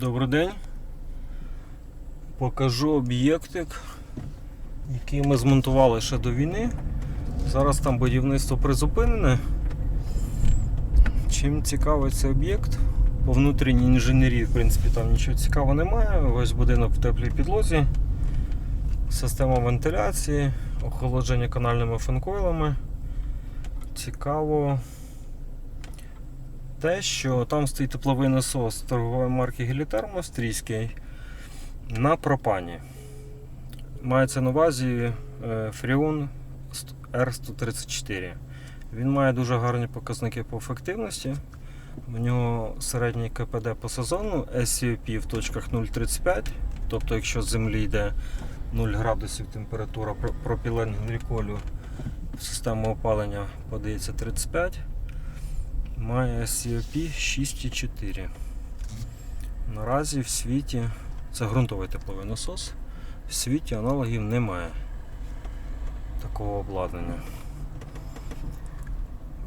Добрий день. Покажу об'єктик, який ми змонтували ще до війни. Зараз там будівництво призупинене. Чим цікавий цей об'єкт? По внутрішній інженерії, в принципі, там нічого цікавого немає. Ось будинок в теплій підлозі, система вентиляції, охолодження канальними фанкойлами. Цікаво те, що там стоїть тепловий насос торгової марки Гелітерм австрійський на пропані. Мається на увазі е, Freon R134. Він має дуже гарні показники по ефективності. У нього середній КПД по сезону SCOP в точках 0,35. Тобто, якщо з землі йде 0 градусів температура про- пропіленгліколю в систему опалення подається 35 має COP 6,4. Наразі в світі це ґрунтовий тепловий насос. В світі аналогів немає такого обладнання.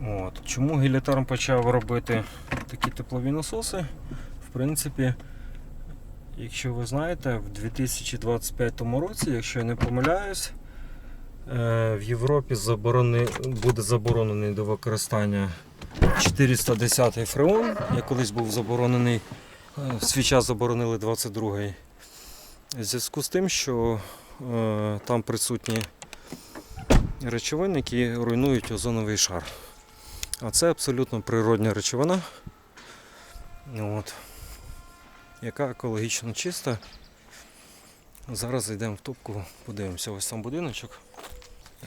От. Чому Гілітарм почав робити такі теплові насоси? В принципі, якщо ви знаєте, в 2025 році, якщо я не помиляюсь, е, в Європі заборони... буде заборонений до використання 410 фреон. Я колись був заборонений, е, в свій час заборонили 22-й. В зв'язку з тим, що е, там присутні речовини, які руйнують озоновий шар. А це абсолютно природня речовина, от, яка екологічно чиста. Зараз зайдемо в топку, подивимося. Ось там будиночок.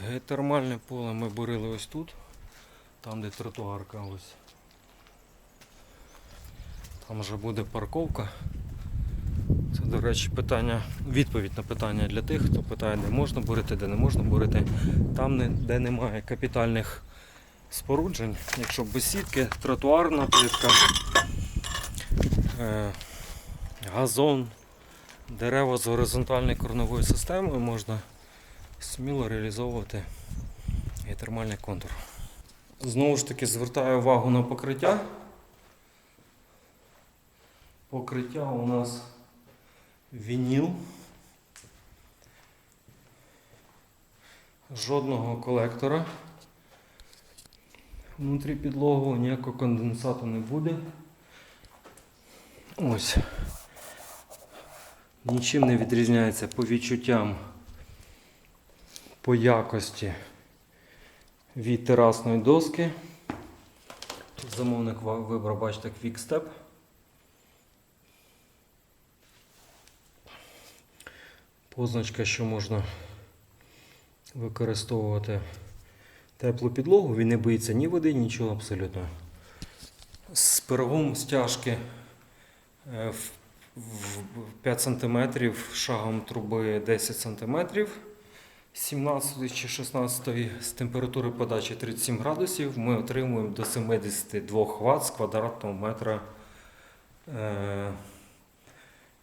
Геотермальне поле ми бурили ось тут. Там, де тротуарка ось. Там вже буде парковка. Це, до речі, питання, відповідь на питання для тих, хто питає, де можна бурити, де не можна бурити. Там, де немає капітальних споруджень, якщо без сітки, тротуарна плитка, е, газон, дерева з горизонтальною корневою системою можна сміло реалізовувати геотермальний контур. Знову ж таки звертаю увагу на покриття. Покриття у нас вініл. Жодного колектора. Внутрі підлогу ніякого конденсату не буде. Ось. Нічим не відрізняється по відчуттям, по якості від терасної доски. Замовник вибрав, бачите, квікстеп. Позначка, що можна використовувати теплу підлогу, він не боїться ні води, нічого абсолютно. З пирогом стяжки е, в 5 см, шагом труби 10 см. 17 чи 16 з температури подачі 37 градусів ми отримуємо до 72 Вт з квадратного метра е,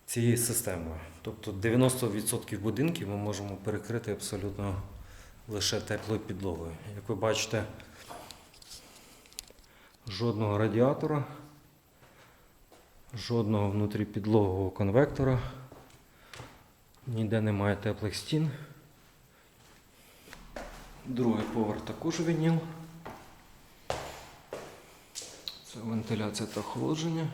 цієї системи. Тобто 90% будинків ми можемо перекрити абсолютно лише теплою підлогою. Як ви бачите, жодного радіатора, жодного внутріпідлогового конвектора, ніде немає теплих стін. Другий поверх також вініл. Це вентиляція та охолодження.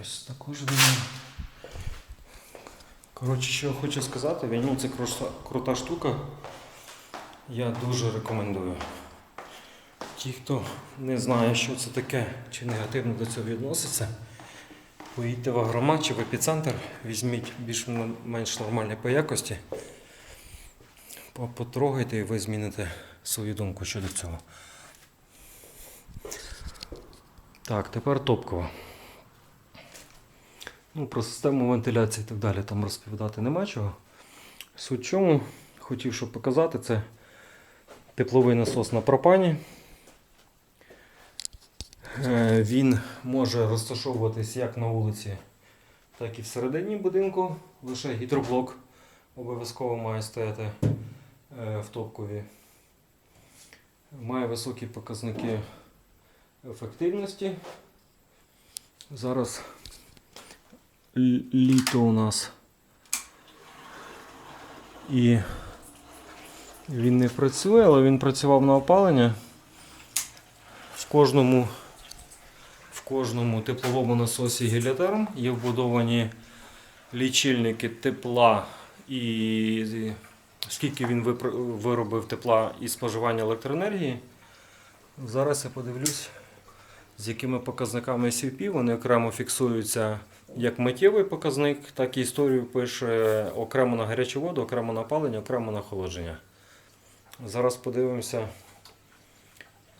Ось також вініл. Коротше, що я хочу сказати, вініл це крута, штука. Я дуже рекомендую. Ті, хто не знає, що це таке, чи негативно до цього відноситься, поїдьте в агромат чи в епіцентр, візьміть більш-менш нормальні по якості, потрогайте і ви зміните свою думку щодо цього. Так, тепер топково. Ну, про систему вентиляції і так далі там розповідати нема чого. Суть чому, хотів, щоб показати, це тепловий насос на пропані. Е, Він може розташовуватись як на вулиці, так і всередині будинку. Лише гідроблок обов'язково має стояти е, в топкові. Має високі показники ефективності. Зараз літо у нас. І він не працює, але він працював на опалення. В кожному, кожному тепловому насосі Геліотерм є вбудовані лічильники тепла і скільки він виробив тепла і споживання електроенергії. Зараз я подивлюсь, з якими показниками SUP вони окремо фіксуються як миттєвий показник, так і історію пише окремо на гарячу воду, окремо на опалення, окремо на охолодження. Зараз подивимося,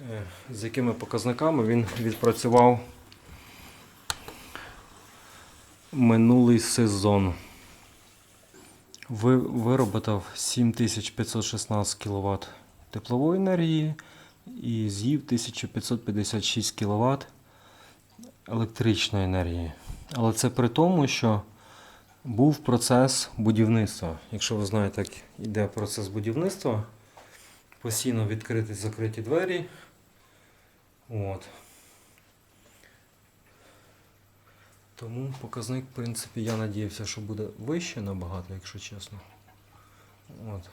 е, з якими показниками він відпрацював минулий сезон. Ви- Вироботав 7516 кВт теплової енергії і з'їв 1556 кВт електричної енергії. Але це при тому, що був процес будівництва. Якщо ви знаєте, як йде процес будівництва, постійно відкриті закриті двері. От. Тому показник, в принципі, я надіявся, що буде вище набагато, якщо чесно. От.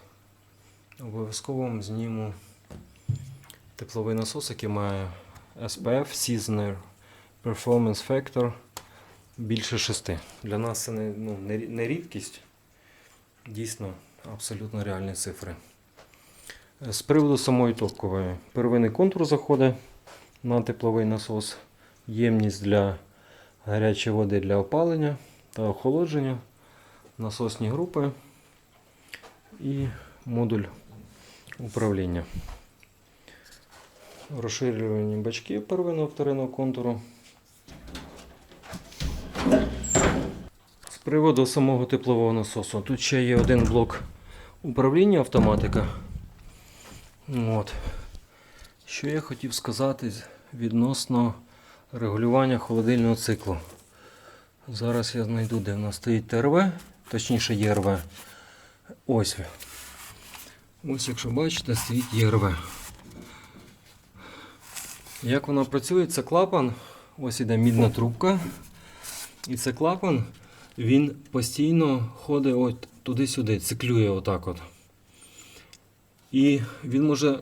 Обов'язково вам зніму тепловий насос, який має SPF Seasoner Performance Factor більше 6. Для нас це не, ну, не, рідкість. Дійсно, абсолютно реальні цифри. З приводу самої топкової. Первинний контур заходить на тепловий насос. Ємність для гарячої води для опалення та охолодження, насосні групи і модуль управління. Розширювані бачки первинного вторинного контуру. З приводу самого теплового насосу. Тут ще є один блок управління автоматика. От. Що я хотів сказати відносно регулювання холодильного циклу. Зараз я знайду, де в нас стоїть ТРВ, точніше ЄРВ. Ось. Ось, якщо бачите, стоїть ЄРВ. Як вона працює, це клапан. Ось іде мідна трубка. І це клапан, він постійно ходить от туди-сюди, циклює отак от. І він може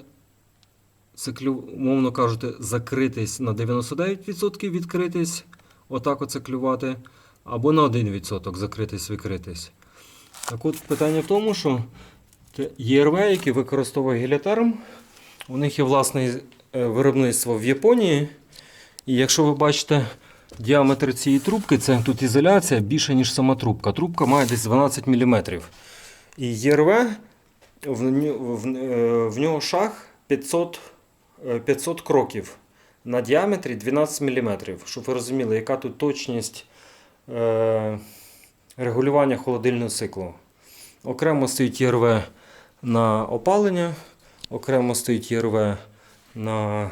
циклю, умовно кажучи, закритись на 99% відкритись, отак от циклювати, або на 1% закритись, відкритись. Так от питання в тому, що ЄРВ, які використовує геліотерм, у них є власне е, виробництво в Японії. І якщо ви бачите діаметр цієї трубки, це тут ізоляція більше, ніж сама трубка. Трубка має десь 12 мм. І ЄРВ в, в, е, в нього шаг 500, е, 500 кроків на діаметрі 12 мм. Щоб ви розуміли, яка тут точність е, регулювання холодильного циклу. Окремо стоїть ЄРВ на опалення, окремо стоїть ЄРВ на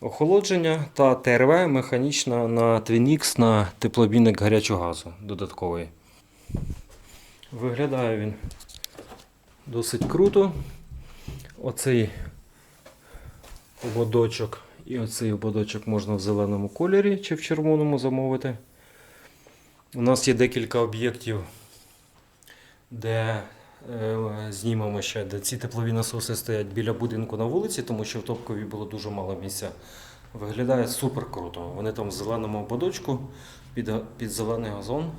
охолодження та ТРВ механічна на Twinix на теплообмінник гарячого газу додатковий. Виглядає він досить круто. Оцей ободочок і оцей ободочок можна в зеленому кольорі чи в червоному замовити. У нас є декілька об'єктів, де е, знімемо ще, де ці теплові насоси стоять біля будинку на вулиці, тому що в Топкові було дуже мало місця. Виглядає супер круто. Вони там в зеленому ободочку під, під зелений газон.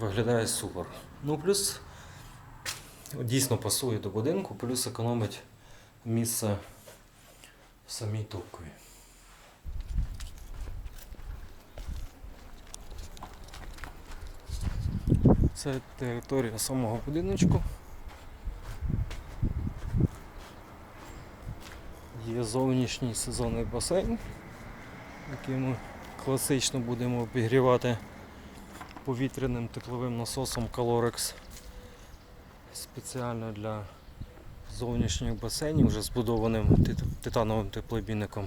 Виглядає супер. Ну, плюс дійсно пасує до будинку, плюс економить місце в самій Топкові. Це територія самого будиночку. Є зовнішній сезонний басейн, який ми класично будемо обігрівати повітряним тепловим насосом Calorex спеціально для зовнішніх басейнів, вже збудованим тит- титановим теплообмінником.